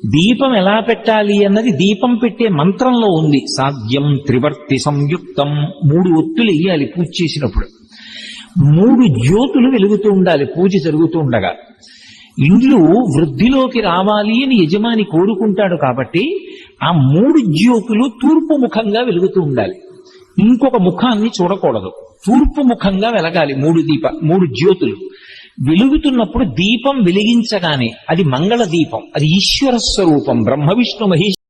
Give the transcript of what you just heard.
దీపం ఎలా పెట్టాలి అన్నది దీపం పెట్టే మంత్రంలో ఉంది. సాధ్యం త్రివర్తి సంయుక్తం. మూడు ఒత్తులు వేయాలి పూజ చేసినప్పుడు. మూడు జ్యోతులు వెలుగుతూ ఉండాలి పూజ జరుగుతూ ఉండగా. ఇండ్లు వృద్ధిలోకి రావాలి అని యజమాని కోరుకుంటాడు కాబట్టి ఆ మూడు జ్యోతులు తూర్పు ముఖంగా వెలుగుతూ ఉండాలి. ఇంకొక ముఖాన్ని చూడకూడదు. తూర్పు ముఖంగా వెలగాలి మూడు దీప మూడు జ్యోతులు. వెలుగుతున్నప్పుడు దీపం వెలిగించగానే అది మంగళ దీపం అది ఈశ్వర స్వరూపం బ్రహ్మ విష్ణు మహేష్